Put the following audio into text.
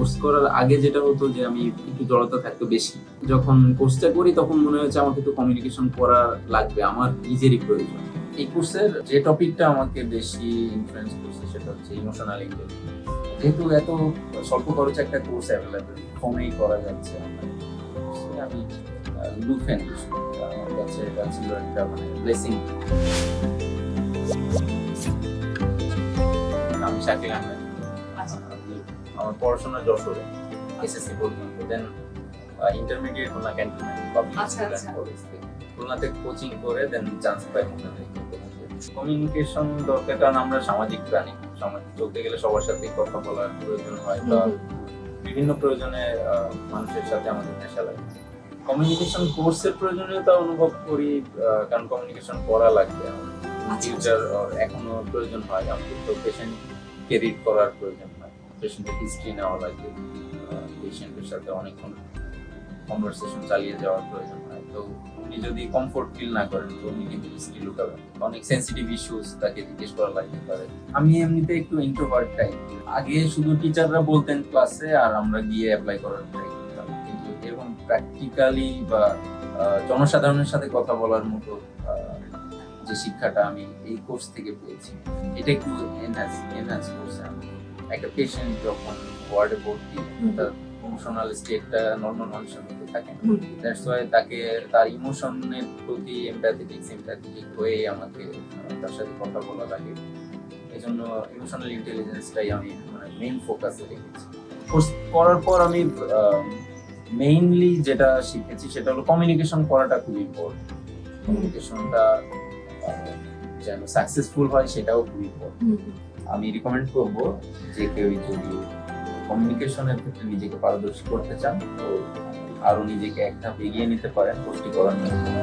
Course করার আগে যেটা হতো যে আমি একটু জড়তা থাকতো বেশি। যখন কোর্সটা করি তখন মনে হয়েছে আমাকে তো কমিউনিকেশন করা লাগবে, আমার নিজেরই প্রয়োজন। এই কোর্সের যে টপিকটা আমাকে বেশি ইনফ্লুয়েন্স করছে সেটা হচ্ছে ইমোশনাল ইন্টেলিজেন্স যেহেতু এত স্বল্প খরচে একটা কোর্স অ্যাভেলেবেল ফোনেই করা যাচ্ছে আমি লুফেন কাছে এটা ছিল একটা মানে ব্লেসিং আমি শাকিল আহমেদ। আমার পড়াশোনা যশোরে। এসএসসি পর্যন্ত দেন ইন্টারমিডিয়েট খুলনা ক্যান্টনমেন্ট আচ্ছা, আচ্ছা। খুলনাতে কোচিং করে দেন চান্স পাই খুলনাতে কমিউনিকেশন দরকার কারণ আমরা সামাজিক প্রাণী। সমাজ চলতে গেলে সবার সাথে কথা বলার প্রয়োজন হয় বা বিভিন্ন প্রয়োজনে মানুষের সাথে আমাদের মেশা লাগে। কমিউনিকেশন কোর্সের প্রয়োজনীয়তা অনুভব করি কারণ কমিউনিকেশন করা লাগবে আচ্ছা। ফিউচার এখনও প্রয়োজন হয় আমাদের তো পেশেন্ট রিড করার প্রয়োজন। পেশেন্টের হিস্ট্রি নেওয়া লাগে পেশেন্টের সাথে অনেকক্ষণ কনভারসেশন চালিয়ে যাওয়ার প্রয়োজন হয়, তো উনি যদি কমফোর্ট ফিল না করেন, তো উনি কিন্তু হিস্ট্রি লুকাবেন অনেক সেন্সিটিভ ইস্যুস তাকে জিজ্ঞেস করা লাগতে পারে। আমি এমনিতে একটু ইন্ট্রোভার্ট টাইপ আগে শুধু টিচাররা বলতেন ক্লাসে আর আমরা গিয়ে অ্যাপ্লাই করার ট্রাই করতাম। কিন্তু এরকম প্র্যাকটিক্যালি বা জনসাধারণের সাথে কথা বলার মতো যে শিক্ষাটা আমি এই কোর্স থেকে পেয়েছি। এটা একটু এনহ্যান্স এনহ্যান্স করছে একটা পেশেন্ট যখন ওয়ার্ডে ভর্তি। তার ইমোশনাল স্টেটটা নর্মাল মানুষের মধ্যে থাকে দ্যাটস ওয়াই তাকে তার ইমোশনের প্রতি এমপ্যাথেটিক সিম্প্যাথেটিক হয়ে আমাকে তার সাথে কথা বলা লাগে। এই জন্য ইমোশনাল ইন্টেলিজেন্সটাই আমি মানে মেইন ফোকাসে রেখেছি। কোর্স করার পর আমি মেইনলি যেটা শিখেছি সেটা হলো কমিউনিকেশন করাটা খুব ইম্পর্টেন্ট কমিউনিকেশনটা যেন সাকসেসফুল হয় সেটাও খুব ইম্পর্টেন্ট। আমি রিকমেন্ড করব যে কেউ যদি কমিউনিকেশনের ক্ষেত্রে নিজেকে পারদর্শী করতে চান, তো আরও নিজেকে এক ধাপ এগিয়ে নিতে পারেন, কোর্সটি করার মাধ্যমে